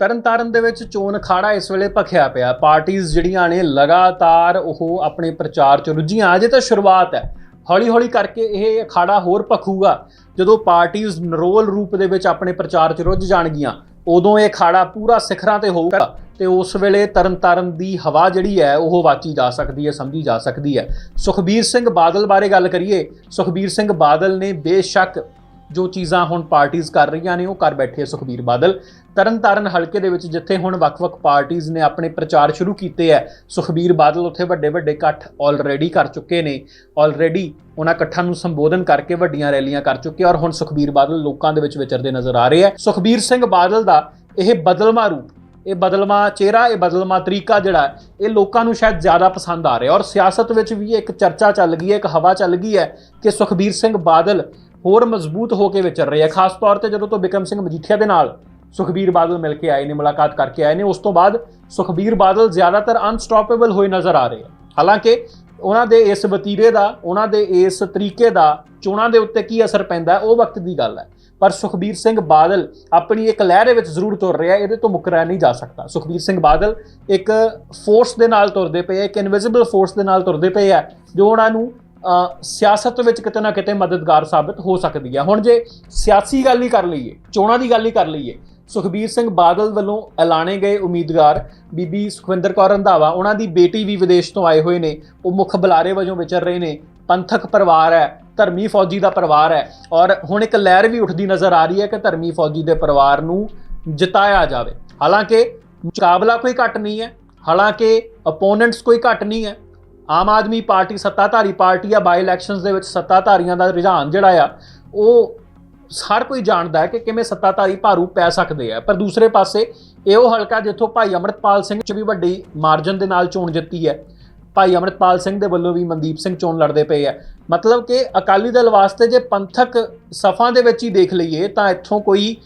ਤਰਨਤਾਰਨ ਦੇ ਵਿੱਚ ਚੋਣ ਅਖਾੜਾ ਇਸ ਵੇਲੇ ਭਖਿਆ ਪਿਆ। ਪਾਰਟੀਆਂ ਜਿਹੜੀਆਂ ਨੇ ਲਗਾਤਾਰ ਉਹ ਆਪਣੇ ਪ੍ਰਚਾਰ 'ਚ ਰੁੱਝੀਆਂ। ਅਜੇ ਤਾਂ ਸ਼ੁਰੂਆਤ ਹੈ। ਹੌਲੀ-ਹੌਲੀ ਕਰਕੇ ਇਹ ਅਖਾੜਾ ਹੋਰ ਭਖੂਗਾ। ਜਦੋਂ ਪਾਰਟੀਆਂ ਨਰੋਲ ਰੂਪ ਦੇ ਵਿੱਚ ਆਪਣੇ ਪ੍ਰਚਾਰ 'ਚ ਰੁੱਝ ਜਾਣਗੀਆਂ, ਉਦੋਂ ਇਹ ਅਖਾੜਾ ਪੂਰਾ ਸਿਖਰਾਂ ਤੇ ਹੋਊਗਾ ਤੇ ਉਸ ਵੇਲੇ ਤਰਨਤਾਰਨ ਦੀ ਹਵਾ ਜਿਹੜੀ ਹੈ, ਉਹ ਵਾਚੀ ਜਾ ਸਕਦੀ ਹੈ, ਸਮਝੀ ਜਾ ਸਕਦੀ ਹੈ। ਸੁਖਬੀਰ ਸਿੰਘ ਬਾਦਲ ਬਾਰੇ ਗੱਲ ਕਰੀਏ। ਸੁਖਬੀਰ ਸਿੰਘ ਬਾਦਲ ਨੇ ਬੇਸ਼ੱਕ ਜੋ ਚੀਜ਼ਾਂ ਹੁਣ ਪਾਰਟੀਆਂ ਕਰ ਰਹੀਆਂ ਨੇ, ਉਹ ਕਰ ਬੈਠੇ ਸੁਖਬੀਰ ਬਾਦਲ। ਤਰਨਤਾਰਨ ਹਲਕੇ ਦੇ ਵਿੱਚ ਜਿੱਥੇ ਹੁਣ ਵੱਖ-ਵੱਖ ਪਾਰਟੀਆਂ ਨੇ ਆਪਣੇ ਪ੍ਰਚਾਰ ਸ਼ੁਰੂ ਕੀਤੇ ਹੈ ਸੁਖਬੀਰ ਬਾਦਲ ਉੱਥੇ ਵੱਡੇ-ਵੱਡੇ ਇਕੱਠ ਆਲਰੇਡੀ ਕਰ ਚੁੱਕੇ ਨੇ। ਆਲਰੇਡੀ ਉਹਨਾਂ ਇਕੱਠਾਂ ਨੂੰ ਸੰਬੋਧਨ ਕਰਕੇ ਵੱਡੀਆਂ ਰੈਲੀਆਂ ਕਰ ਚੁੱਕੇ ਔਰ ਹੁਣ ਸੁਖਬੀਰ ਬਾਦਲ ਲੋਕਾਂ ਦੇ ਵਿੱਚ ਵਿਚਰਦੇ ਨਜ਼ਰ ਆ ਰਹੇ ਹੈ ਸੁਖਬੀਰ ਸਿੰਘ ਬਾਦਲ ਦਾ ਇਹ ਬਦਲਵਾਂ ਰੂਪ, ਇਹ ਬਦਲਵਾਂ ਚਿਹਰਾ, ਇਹ ਬਦਲਵਾਂ ਤਰੀਕਾ ਜਿਹੜਾ, ਇਹ ਲੋਕਾਂ ਨੂੰ ਸ਼ਾਇਦ ਜ਼ਿਆਦਾ ਪਸੰਦ ਆ ਰਿਹਾ। ਔਰ ਸਿਆਸਤ ਵਿੱਚ ਵੀ ਇੱਕ ਚਰਚਾ ਚੱਲ ਗਈ ਹੈ, ਇੱਕ ਹਵਾ ਚੱਲ ਗਈ ਹੈ ਕਿ ਸੁਖਬੀਰ ਸਿੰਘ ਬਾਦਲ ਹੋਰ ਮਜ਼ਬੂਤ ਹੋ ਕੇ ਵਿਚਰ ਰਹੇ ਆ ਖਾਸ ਤੌਰ ਤੇ ਜਦੋਂ ਤੋਂ ਬਿਕਰਮ ਸਿੰਘ ਮਜੀਠੀਆ ਦੇ ਨਾਲ ਸੁਖਬੀਰ ਬਾਦਲ ਮਿਲ ਕੇ ਆਏ ਨੇ, ਮੁਲਾਕਾਤ ਕਰਕੇ ਆਏ ਨੇ, ਉਸ ਤੋਂ ਬਾਅਦ ਸੁਖਬੀਰ ਬਾਦਲ ਜ਼ਿਆਦਾਤਰ ਅਨਸਟਾਪੇਬਲ ਹੋਏ ਨਜ਼ਰ ਆ ਰਹੇ ਆ ਹਾਲਾਂਕਿ ਉਹਨਾਂ ਦੇ ਇਸ ਵਤੀਰੇ ਦਾ, ਉਹਨਾਂ ਦੇ ਇਸ ਤਰੀਕੇ ਦਾ, ਚੋਣਾਂ ਦੇ ਉੱਤੇ ਕੀ ਅਸਰ ਪੈਂਦਾ ਉਹ ਵਕਤ ਦੀ ਗੱਲ ਹੈ। ਪਰ ਸੁਖਬੀਰ ਸਿੰਘ ਬਾਦਲ ਆਪਣੀ ਇੱਕ ਲਹਿਰੇ ਵਿੱਚ ਜ਼ਰੂਰ ਤੁਰ ਰਿਹਾ ਇਹਦੇ ਤੋਂ ਮੁਕਰਿਆ ਨਹੀਂ ਜਾ ਸਕਦਾ। ਸੁਖਬੀਰ ਸਿੰਘ ਬਾਦਲ ਇੱਕ ਫੋਰਸ ਦੇ ਨਾਲ ਤੁਰਦੇ ਪਏ ਇੱਕ ਇਨਵਿਜ਼ੀਬਲ ਫੋਰਸ ਦੇ ਨਾਲ ਤੁਰਦੇ ਪਏ ਆ ਜੋ ਉਹਨਾਂ ਨੂੰ ਸਿਆਸਤ ਵਿੱਚ ਕਿਤੇ ਨਾ ਕਿਤੇ ਮਦਦਗਾਰ ਸਾਬਤ ਹੋ ਸਕਦੀ ਹੈ ਹੁਣ ਜੇ ਸਿਆਸੀ ਗੱਲ ਹੀ ਕਰ ਲਈਏ, ਚੋਣਾਂ ਦੀ ਗੱਲ ਹੀ ਕਰ ਲਈਏ, ਸੁਖਬੀਰ ਸਿੰਘ ਬਾਦਲ ਵੱਲੋਂ ਐਲਾਨੇ ਗਏ ਉਮੀਦਵਾਰ ਬੀਬੀ ਸੁਖਵਿੰਦਰ ਕੌਰ ਰੰਧਾਵਾ, ਉਹਨਾਂ ਦੀ ਬੇਟੀ ਵੀ ਵਿਦੇਸ਼ ਤੋਂ ਆਏ ਹੋਏ ਨੇ, ਉਹ ਮੁੱਖ ਬੁਲਾਰੇ ਵਜੋਂ ਵਿਚਰ ਰਹੇ ਨੇ। ਪੰਥਕ ਪਰਿਵਾਰ ਹੈ, ਧਰਮੀ ਫੌਜੀ ਦਾ ਪਰਿਵਾਰ ਹੈ ਔਰ ਹੁਣ ਇੱਕ ਲਹਿਰ ਵੀ ਉੱਠਦੀ ਨਜ਼ਰ ਆ ਰਹੀ ਹੈ ਕਿ ਧਰਮੀ ਫੌਜੀ ਦੇ ਪਰਿਵਾਰ ਨੂੰ ਜਿਤਾਇਆ ਜਾਵੇ। ਹਾਲਾਂਕਿ ਮੁਕਾਬਲਾ ਕੋਈ ਘੱਟ ਨਹੀਂ ਹੈ, ਹਾਲਾਂਕਿ ਅਪੋਨੈਂਟਸ ਕੋਈ ਘੱਟ ਨਹੀਂ ਹੈ ਆਮ ਆਦਮੀ ਪਾਰਟੀ ਸੱਤਾਧਾਰੀ ਪਾਰਟੀ ਆ ਬਾਈ ਇਲੈਕਸ਼ਨਸ ਦੇ ਵਿੱਚ ਸੱਤਾਧਾਰੀਆਂ ਦਾ ਰੁਝਾਨ ਜਿਹੜਾ ਆ, ਉਹ ਹਰ ਕੋਈ ਜਾਣਦਾ ਹੈ ਕਿ ਕਿਵੇਂ ਸੱਤਾਧਾਰੀ ਭਾਰੂ ਪੈ ਸਕਦੇ ਆ। ਪਰ ਦੂਸਰੇ ਪਾਸੇ, ਇਹੋ ਹਲਕਾ ਜਿੱਥੋਂ ਭਾਈ ਅਮਰਤਪਾਲ ਸਿੰਘ ਚ ਵੀ ਵੱਡੀ ਮਾਰਜਨ ਦੇ ਨਾਲ ਚੋਣ ਜਿੱਤੀ ਹੈ, ਭਾਈ ਅਮਰਤਪਾਲ ਸਿੰਘ ਦੇ ਵੱਲੋਂ ਵੀ ਮਨਦੀਪ ਸਿੰਘ ਚੋਣ ਲੜਦੇ ਪਏ ਆ। ਮਤਲਬ ਕਿ ਅਕਾਲੀ ਦਲ ਵਾਸਤੇ ਜੇ ਪੰਥਕ ਸਫਾਂ ਦੇ ਵਿੱਚ ਹੀ ਦੇਖ ਲਈਏ, ਤਾਂ ਇੱਥੋਂ ਕੋਈ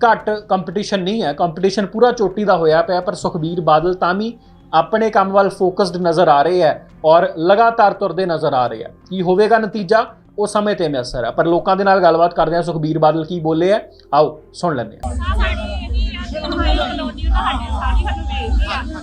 ਘੱਟ ਕੰਪੀਟੀਸ਼ਨ ਨਹੀਂ ਹੈ। ਕੰਪੀਟੀਸ਼ਨ ਪੂਰਾ ਚੋਟੀ ਦਾ ਹੋਇਆ ਪਿਆ, ਪਰ ਸੁਖਬੀਰ ਬਾਦਲ ਤਾਂ ਵੀ ਆਪਣੇ ਕੰਮ ਵੱਲ ਫੋਕਸਡ ਨਜ਼ਰ ਆ ਰਹੇ ਹੈ ਔਰ ਲਗਾਤਾਰ ਤੁਰਦੇ ਨਜ਼ਰ ਆ ਰਹੇ ਹੈ। ਕੀ ਹੋਵੇਗਾ ਨਤੀਜਾ? ਉਹ ਸਮੇਂ ਤੇ ਮਿਸਰ ਹੈ ਪਰ ਲੋਕਾਂ ਦੇ ਨਾਲ ਗੱਲਬਾਤ ਕਰਦੇ ਆ ਸੁਖਬੀਰ ਬਾਦਲ ਕੀ ਬੋਲੇ ਆ ਆਓ, ਸੁਣ ਲੈਂਦੇ ਆ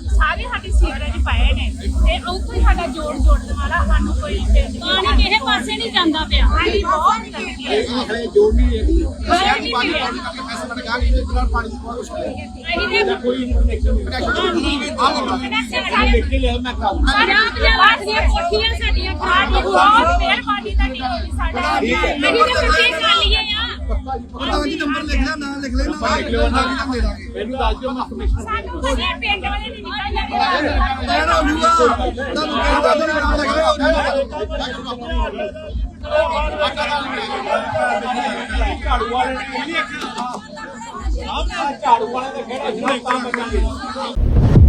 ਸਾਰੇ ਸਾਡੇ ਸੀਵਰੇਜ ਪਏ ਨੇ। ਤੇ ਉੱਥੋਂ ਸਾਡਾ ਜੋੜ ਜੋੜਨ ਵਾਲਾ ਸਾਨੂੰ ਕੋਈ ਪਾਣੀ ਕਿਸੇ ਪਾਸੇ ਨਹੀਂ ਜਾਂਦਾ ਪਿਆ। ਹਾਂਜੀ ਬਹੁਤ ਤੰਗੀ ਹੈ। ਆਪਣੇ ਜੋੜ ਨਹੀਂ ਹੈ। ਪਾਣੀ ਨਹੀਂ ਮਿਲਿਆ ਪੈਸੇ ਬਣ ਗਿਆ ਕਿ ਇਤਨਾ ਪਾਣੀ ਦੀ ਬਹੁਤ ਮੁਸ਼ਕਲ ਹੈ। ਅਸੀਂ ਤੇ ਕੋਈ ਕਨੈਕਸ਼ਨ ਨਹੀਂ। ਕਨੈਕਸ਼ਨ ਸਾਰੇ ਕੇ ਲਿਆ ਮੈਂ ਕੰਮ ਪੰਜਾਬ ਦੇ ਬਾਹਰ ਦੀਆਂ ਕੋਠੀਆਂ ਸਾਡੀਆਂ ਖਰਾਬ ਹੋ ਬਹੁਤ ਮਿਹਰਬਾਨੀ ਤੁਹਾਡੀ ਹੋਈ ਸਾਡਾ। ਅਸੀਂ ਤਾਂ ਪੱਕੇ ਕਰ ਲਈਏ। ਪਤਾ ਜੀ ਨੰਬਰ ਲਿਖ ਲਿਆ ਨਾਂ ਲਿਖ ਲੈਣਾ ਲਿਖ ਲਿਓ ਨਾਂ ਦੇ ਦਾਂਗੇ ਮੈਨੂੰ ਦੱਸ ਦਿਓ ਮੈਂ ਕਮਿਸ਼ਨ ਸਾਨੂੰ ਕਦੇ ਪਿੰਡ ਵਾਲੇ ਨਹੀਂ ਨਿਕਲ ਜਾਂਦੇ। ਲੈਣਾ ਹੋਊਗਾ ਤੁਹਾਨੂੰ ਕਹਿੰਦਾ ਤੇ ਨਾਮ ਲਿਖ ਲਿਓ ਝਾੜੂ ਵਾਲੇ ਨੇ ਝਾੜੂ ਵਾਲੇ ਦਾ ਕਿਹੜਾ ਕੰਮ ਕਰਨਾ